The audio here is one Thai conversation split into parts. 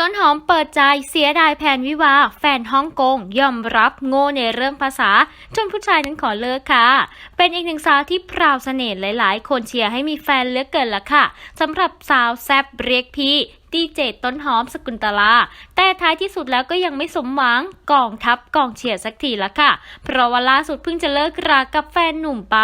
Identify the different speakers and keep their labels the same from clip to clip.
Speaker 1: ต้นหอมเปิดใจเสียดายแผนวิวา แฟนฮ่องกงยอมรับโง่ในเรื่องภาษา จนผู้ชายนั้นขอเลิกค่ะ เป็นอีกหนึ่งสาวที่พราวเสน่ห์หลาย ๆ คนเชียร์ให้มีแฟนเลือกเกินละค่ะสำหรับสาวแซบเรียกพี่ ดีเจต้นหอมสกุลตลา แต่ท้ายที่สุดแล้วก็ยังไม่สมหวังกองทัพกองเชียร์สักทีละค่ะ เพราะว่าล่าสุดเพิ่งจะเลิกรากับแฟนหนุ่มไป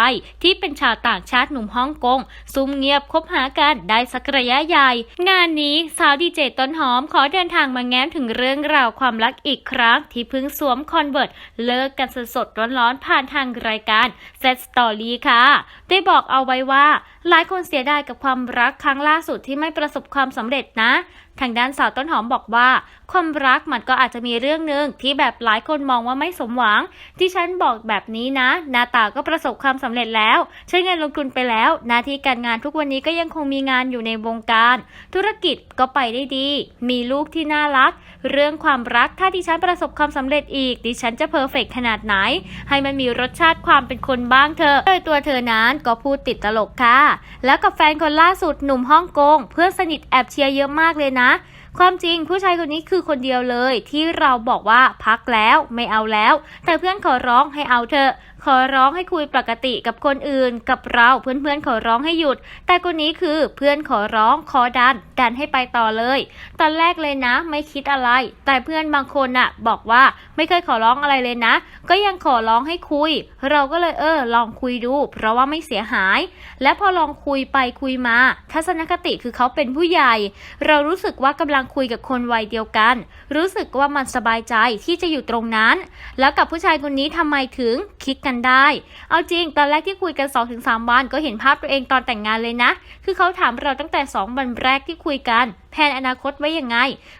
Speaker 1: ที่เป็นชาวต่างชาติหนุ่มฮ่องกง ซุ่มเงียบคบหากันได้สักระยะใหญ่ งานนี้สาวดีเจต้นหอมขอเดินทางมาแง้มถึงเรื่องราวความรักอีกครั้ง ที่เพิ่งสวมคอนเวิร์ตเลิกกันสดๆร้อนๆผ่านทางรายการ Set Story ค่ะ ได้บอกเอาไว้ว่า หลายคนเสียดายกับความรักครั้งล่าสุดที่ไม่ประสบความสำเร็จนะ tá? ทางด้านสาวต้นหอมบอกว่า ความรักมันก็อาจจะมีเรื่องหนึ่งที่แบบหลายคนมองว่าไม่สมหวัง ที่ฉันบอกแบบนี้นะหนาตาก็ประสบความสำเร็จแล้ว ใช้เงินลงทุนไปแล้ว หน้าที่การงานทุกวันนี้ก็ยังคงมีงานอยู่ในวงการ ธุรกิจก็ไปได้ดี มีลูกที่น่ารัก เรื่องความรักถ้าดิฉันประสบความสำเร็จอีก ดิฉันจะเพอร์เฟกขนาดไหน ให้มันมีรสชาติความเป็นคนบ้างเถอโดยตัวเธอนั้นก็พูดติดตลกค่ะ แล้วกับแฟนคนล่าสุดหนุ่มฮ่องกง เพื่อนสนิทแอบเชียร์เยอะมากเลยนะความจริงผู้ชายคนนี้คือคนเดียวเลยที่เราบอกว่าพักแล้วไม่เอาแล้ว แต่เพื่อนขอร้องให้เอาเถอะขอร้องให้คุยปกติกับคนอื่น กับเราเพื่อนๆขอร้องให้หยุด แต่คนนี้คือเพื่อนขอร้องขอดัน ดันให้ไปต่อเลย ตอนแรกเลยนะ ไม่คิดอะไร แต่เพื่อนบางคนน่ะ บอกว่าไม่เคยขอร้องอะไรเลยนะ ก็ยังขอร้องให้คุย เราก็เลยเออ ลองคุยดู เพราะว่าไม่เสียหาย และพอลองคุยไปคุยมา ทัศนคติคือเขาเป็นผู้ใหญ่ เรารู้สึกว่ากำลังคุยกับคนวัยเดียวกัน รู้สึกว่ามันสบายใจที่จะอยู่ตรงนั้น แล้วกับผู้ชายคนนี้ทำไมถึงคิดกันได้ เอาจริง ตอนแรกที่คุยกัน 2-3 วันก็เห็นภาพตัวเองตอนแต่งงานเลยนะ คือเขาถามเราตั้งแต่ 2 วันแรกที่คุยกันแผนอนาคตไว้ยังไง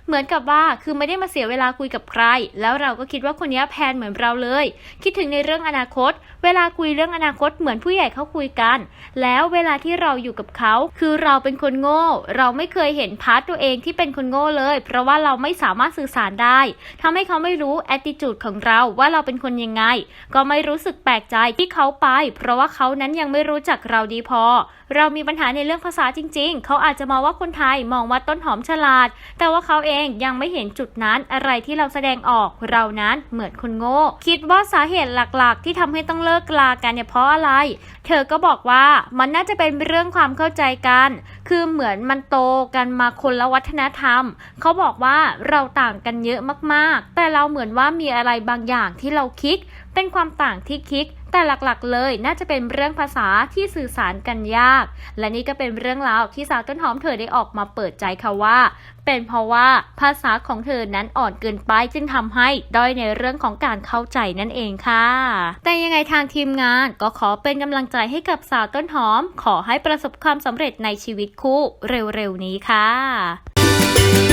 Speaker 1: เหมือนกับว่าคือไม่ได้มาเสียเวลาคุยกับใคร แล้วเราก็คิดว่าคนนี้แผนเหมือนเราเลย คิดถึงในเรื่องอนาคต เวลาคุยเรื่องอนาคตเหมือนผู้ใหญ่เขาคุยกัน แล้วเวลาที่เราอยู่กับเขา คือเราเป็นคนโง่ เราไม่เคยเห็นพาร์ทตัวเองที่เป็นคนโง่เลย เพราะว่าเราไม่สามารถสื่อสารได้ทำให้เขาไม่รู้ attitude ของเราว่าเราเป็นคนยังไง ก็ไม่รู้สึกแปลกใจที่เขาไป เพราะว่าเขานั้นยังไม่รู้จักเราดีพอ เรามีปัญหาในเรื่องภาษาจริง ๆ เขาอาจจะมองว่าคนไทยมองว่าต้นหอมฉลาด แต่ว่าเขาเองยังไม่เห็นจุดนั้นอะไรที่เราแสดงออกเรานั้นเหมือนคนโง่ คิดว่าสาเหตุหลักๆ ที่ทำให้ต้องเลิกลากันเนี่ยเพราะอะไร เธอก็บอกว่ามันน่าจะเป็นเรื่องความเข้าใจกัน คือเหมือนมันโตกันมาคนละวัฒนธรรม เขาบอกว่าเราต่างกันเยอะมากๆ แต่เราเหมือนว่ามีอะไรบางอย่างที่เราคิดเป็นความต่างที่คิด แต่หลักๆเลยน่าจะเป็นเรื่องภาษาที่สื่อสารกันยาก และนี่ก็เป็นเรื่องราวที่สาวต้นหอมเธอได้ออกมาเปิดใจค่ะว่า เป็นเพราะว่าภาษาของเธอนั้นอ่อนเกินไปจึงทำให้ด้อยในเรื่องของการเข้าใจนั่นเองค่ะ แต่ยังไงทางทีมงานก็ขอเป็นกำลังใจให้กับสาวต้นหอม ขอให้ประสบความสำเร็จในชีวิตคู่เร็วๆนี้ค่ะ